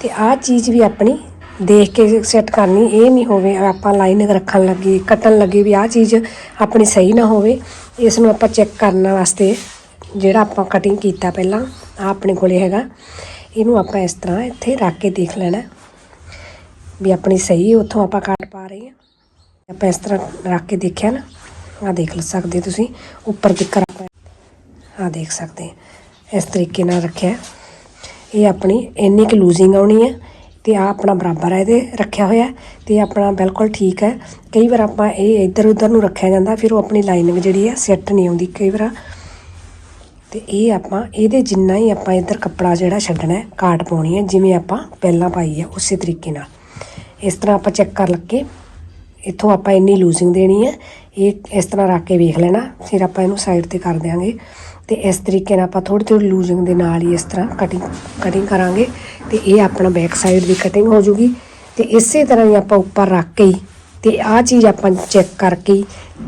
ਤੇ ਆਹ ਚੀਜ਼ ਵੀ ਆਪਣੀ ਦੇਖ ਕੇ ਸੈੱਟ ਕਰਨੀ, ਇਹ ਨਹੀਂ ਹੋਵੇ, ਆਪਾਂ ਲਾਈਨਿੰਗ ਰੱਖਣ ਲੱਗੇ, ਕੱਟਣ ਲੱਗੇ ਵੀ ਆਹ ਚੀਜ਼ ਆਪਣੀ ਸਹੀ ਨਾ ਹੋਵੇ ਇਸ ਨੂੰ ਆਪਾਂ ਚੈੱਕ ਕਰਨ ਵਾਸਤੇ ਜਿਹੜਾ ਆਪਾਂ ਕਟਿੰਗ ਕੀਤਾ ਪਹਿਲਾਂ ਆ ਆਪਣੇ ਕੋਲੇ ਹੈਗਾ। ਇਹਨੂੰ ਆਪਾਂ ਇਸ ਤਰ੍ਹਾਂ ਇੱਥੇ ਰੱਖ ਕੇ ਦੇਖ ਲੈਣਾ ਵੀ ਆਪਣੀ ਸਹੀ ਉੱਥੋਂ ਆਪਾਂ ਕੱਟ ਪਾ ਰਹੇ ਹਾਂ। ਆਪਾਂ ਇਸ ਤਰ੍ਹਾਂ ਰੱਖ ਕੇ ਦੇਖਿਆ ਨਾ ਆ ਦੇਖ ਸਕਦੇ ਤੁਸੀਂ, ਉੱਪਰ ਤੱਕ ਆਪਾਂ ਆ ਦੇਖ ਸਕਦੇ ਇਸ ਤਰੀਕੇ ਨਾਲ ਰੱਖਿਆ ਇਹ ਆਪਣੀ ਇੰਨੀ ਕੁ ਲੂਜ਼ਿੰਗ ਆਉਣੀ ਹੈ ਤੇ ਆ ਆਪਣਾ ਬਰਾਬਰ ਹੈ ਇਹਦੇ, ਰੱਖਿਆ ਹੋਇਆ ਤੇ ਆਪਣਾ ਬਿਲਕੁਲ ਠੀਕ ਹੈ। ਕਈ ਵਾਰ ਆਪਾਂ ਇਹ ਇੱਧਰ ਉੱਧਰ ਨੂੰ ਰੱਖਿਆ ਜਾਂਦਾ, ਫਿਰ ਉਹ ਆਪਣੀ ਲਾਈਨਿੰਗ ਜਿਹੜੀ ਹੈ ਸੈੱਟ ਨਹੀਂ ਆਉਂਦੀ ਕਈ ਵਾਰ। ਤੇ ਇਹ ਆਪਾਂ, ਇਹਦੇ ਜਿੰਨਾ ਹੀ ਆਪਾਂ ਇੱਧਰ ਕੱਪੜਾ ਜਿਹੜਾ ਛੱਡਣਾ ਹੈ, ਕਾਟ ਪਾਉਣੀ ਹੈ, ਜਿਵੇਂ ਆਪਾਂ ਪਹਿਲਾਂ ਪਾਈ ਹੈ, ਉਸੇ ਤਰੀਕੇ ਨਾਲ। ਇਸ ਤਰ੍ਹਾਂ ਆਪਾਂ ਚੈੱਕ ਕਰ ਲੱਗੇ ਇੱਥੋਂ ਆਪਾਂ ਇੰਨੀ ਲੂਜ਼ਿੰਗ ਦੇਣੀ ਹੈ, ਇਹ ਇਸ ਤਰ੍ਹਾਂ ਰੱਖ ਕੇ ਵੇਖ ਲੈਣਾ, ਫਿਰ ਆਪਾਂ ਇਹਨੂੰ ਸਾਈਡ ਤੇ ਕਰ ਦਿਆਂਗੇ। ਤੇ ਇਸ ਤਰੀਕੇ ਨਾਲ ਆਪਾਂ ਥੋੜੀ ਥੋੜੀ ਲੂਜ਼ਿੰਗ ਦੇ ਨਾਲ ਹੀ ਇਸ ਤਰ੍ਹਾਂ ਕਟਿੰਗ ਕਟਿੰਗ ਕਰਾਂਗੇ ਤੇ ਇਹ ਆਪਣਾ ਬੈਕ ਸਾਈਡ ਦੀ ਕਟਿੰਗ ਹੋ ਜੂਗੀ ਤੇ ਇਸੇ ਤਰ੍ਹਾਂ ਹੀ ਆਪਾਂ ਉੱਪਰ ਰੱਖ ਕੇ ਹੀ ਤੇ ਆਹ ਚੀਜ਼ ਆਪਾਂ ਚੈੱਕ ਕਰਕੇ ਹੀ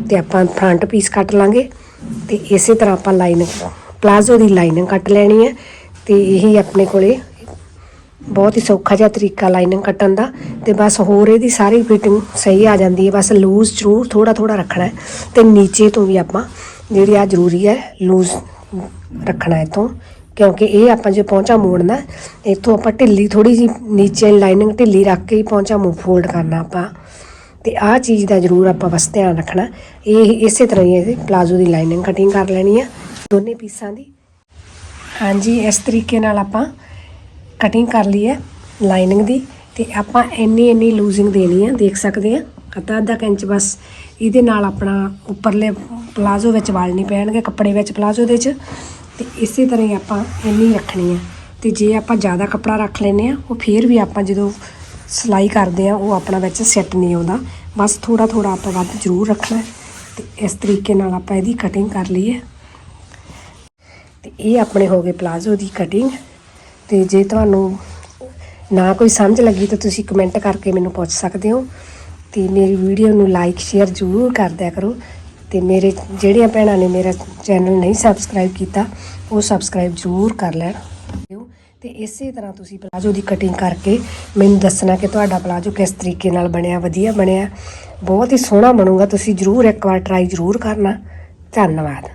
ਤੇ ਆਪਾਂ ਫਰੰਟ ਪੀਸ ਕੱਟ ਲਾਂਗੇ ਤੇ ਇਸੇ ਤਰ੍ਹਾਂ ਆਪਾਂ ਲਾਈਨਿੰਗ ਪਲਾਜ਼ੋ ਦੀ ਲਾਈਨਿੰਗ ਕੱਟ ਲੈਣੀ ਹੈ ਤੇ ਇਹੀ ਆਪਣੇ ਕੋਲੇ ਬਹੁਤ ਹੀ ਸੌਖਾ ਜਿਹਾ ਤਰੀਕਾ ਲਾਈਨਿੰਗ ਕੱਟਣ ਦਾ ਤੇ ਬਸ ਹੋਰ ਇਹਦੀ ਸਾਰੀ ਫਿਟਿੰਗ ਸਹੀ ਆ ਜਾਂਦੀ ਹੈ, ਬਸ ਲੂਜ਼ ਜ਼ਰੂਰ ਥੋੜਾ ਥੋੜਾ ਰੱਖਣਾ ਹੈ ਤੇ ਨੀਚੇ ਤੋਂ ਵੀ ਆਪਾਂ ਜਿਹੜੀ ਆ ਜ਼ਰੂਰੀ ਹੈ ਲੂਜ਼ ਰੱਖਣਾ ਹੈ ਤੋਂ ਕਿਉਂਕਿ ਇਹ ਆਪਾਂ ਜੇ ਪਹੁੰਚਾ ਮੋੜਨਾ, ਇੱਥੋਂ ਆਪਾਂ ਢਿੱਲੀ ਥੋੜੀ ਜੀ ਨੀਚੇ ਲਾਈਨਿੰਗ ਢਿੱਲੀ ਰੱਖ ਕੇ ਹੀ ਪਹੁੰਚਾ ਮੂੰਹ ਫੋਲਡ ਕਰਨਾ ਆਪਾਂ। ਤੇ ਆਹ ਚੀਜ਼ ਦਾ ਜ਼ਰੂਰ ਆਪਾਂ ਬਸ ਧਿਆਨ ਰੱਖਣਾ। ਇਹ ਇਸੇ ਤਰ੍ਹਾਂ ਹੀ ਇਹ ਪਲਾਜ਼ੋ ਦੀ ਲਾਈਨਿੰਗ ਕਟਿੰਗ ਕਰ ਲੈਣੀ ਆ, ਦੋਨੇ ਪੀਸਾਂ ਦੀ। ਹਾਂਜੀ, ਇਸ ਤਰੀਕੇ ਨਾਲ ਆਪਾਂ ਕਟਿੰਗ ਕਰ ਲਈ ਹੈ ਲਾਈਨਿੰਗ ਦੀ। ਤੇ ਆਪਾਂ ਇੰਨੀ ਇੰਨੀ ਲੂਜ਼ਿੰਗ ਦੇਣੀ ਆ, ਦੇਖ ਸਕਦੇ ਆ। ਅੱਧਾ ਅੱਧਾ ਕੁ ਇੰਚ ਬਸ ਇਹਦੇ ਨਾਲ ਆਪਣਾ ਉੱਪਰਲੇ ਪਲਾਜ਼ੋ ਵਿੱਚ ਵਾਲ ਨਹੀਂ ਪੈਣਗੇ, ਕੱਪੜੇ ਵਿੱਚ ਪਲਾਜ਼ੋ ਦੇ ਚ ਤੇ ਇਸੇ ਤਰ੍ਹਾਂ ਹੀ ਆਪਾਂ ਇੰਨੀ ਰੱਖਣੀ ਹੈ ਤੇ ਜੇ ਆਪਾਂ ਜ਼ਿਆਦਾ ਕੱਪੜਾ ਰੱਖ ਲੈਨੇ ਆ, ਉਹ ਫੇਰ ਵੀ ਆਪਾਂ ਜਦੋਂ ਸਿਲਾਈ ਕਰਦੇ ਆ, ਉਹ ਆਪਣਾ ਵਿੱਚ ਸੈੱਟ ਨਹੀਂ ਆਉਂਦਾ। ਬਸ ਥੋੜਾ ਥੋੜਾ ਆਪਾਂ ਵੱਧ ਜ਼ਰੂਰ ਰੱਖਣਾ ਹੈ। ਤੇ ਇਸ ਤਰੀਕੇ ਨਾਲ ਆਪਾਂ ਇਹਦੀ ਕਟਿੰਗ ਕਰ ਲਈਏ ਹੈ। ਤੇ ਇਹ ਆਪਣੇ ਹੋ ਗਏ ਪਲਾਜ਼ੋ ਦੀ ਕਟਿੰਗ ਤੇ ਜੇ ਤੁਹਾਨੂੰ ਨਾ ਕੋਈ ਸਮਝ ਲੱਗੀ ਤਾਂ ਤੁਸੀਂ ਕਮੈਂਟ ਕਰਕੇ ਮੈਨੂੰ ਪੁੱਛ ਸਕਦੇ ਹੋ। ਤੇ ਮੇਰੀ ਵੀਡੀਓ ਨੂੰ ਲਾਈਕ ਸ਼ੇਅਰ ਜ਼ਰੂਰ ਕਰ ਦਿਆ ਕਰੋ। ਤੇ ਮੇਰੇ ਜਿਹੜੀਆਂ ਭੈਣਾਂ ਨੇ ਮੇਰਾ ਚੈਨਲ ਨਹੀਂ ਸਬਸਕ੍ਰਾਈਬ ਕੀਤਾ, ਉਹ ਸਬਸਕ੍ਰਾਈਬ ਜ਼ਰੂਰ ਕਰ ਲੈਣ। ਤੇ ਇਸੇ ਤਰ੍ਹਾਂ ਤੁਸੀਂ ਪਲਾਜੋ ਦੀ ਕਟਿੰਗ ਕਰਕੇ ਮੈਨੂੰ ਦੱਸਣਾ ਕਿ ਤੁਹਾਡਾ ਪਲਾਜੋ ਕਿਸ ਤਰੀਕੇ ਨਾਲ ਬਣਿਆ, ਵਧੀਆ ਬਣਿਆ। ਬਹੁਤ ਹੀ ਸੋਹਣਾ ਬਣੂਗਾ, ਤੁਸੀਂ ਜ਼ਰੂਰ ਇੱਕ ਵਾਰ ਟਰਾਈ ਜ਼ਰੂਰ ਕਰਨਾ। ਧੰਨਵਾਦ।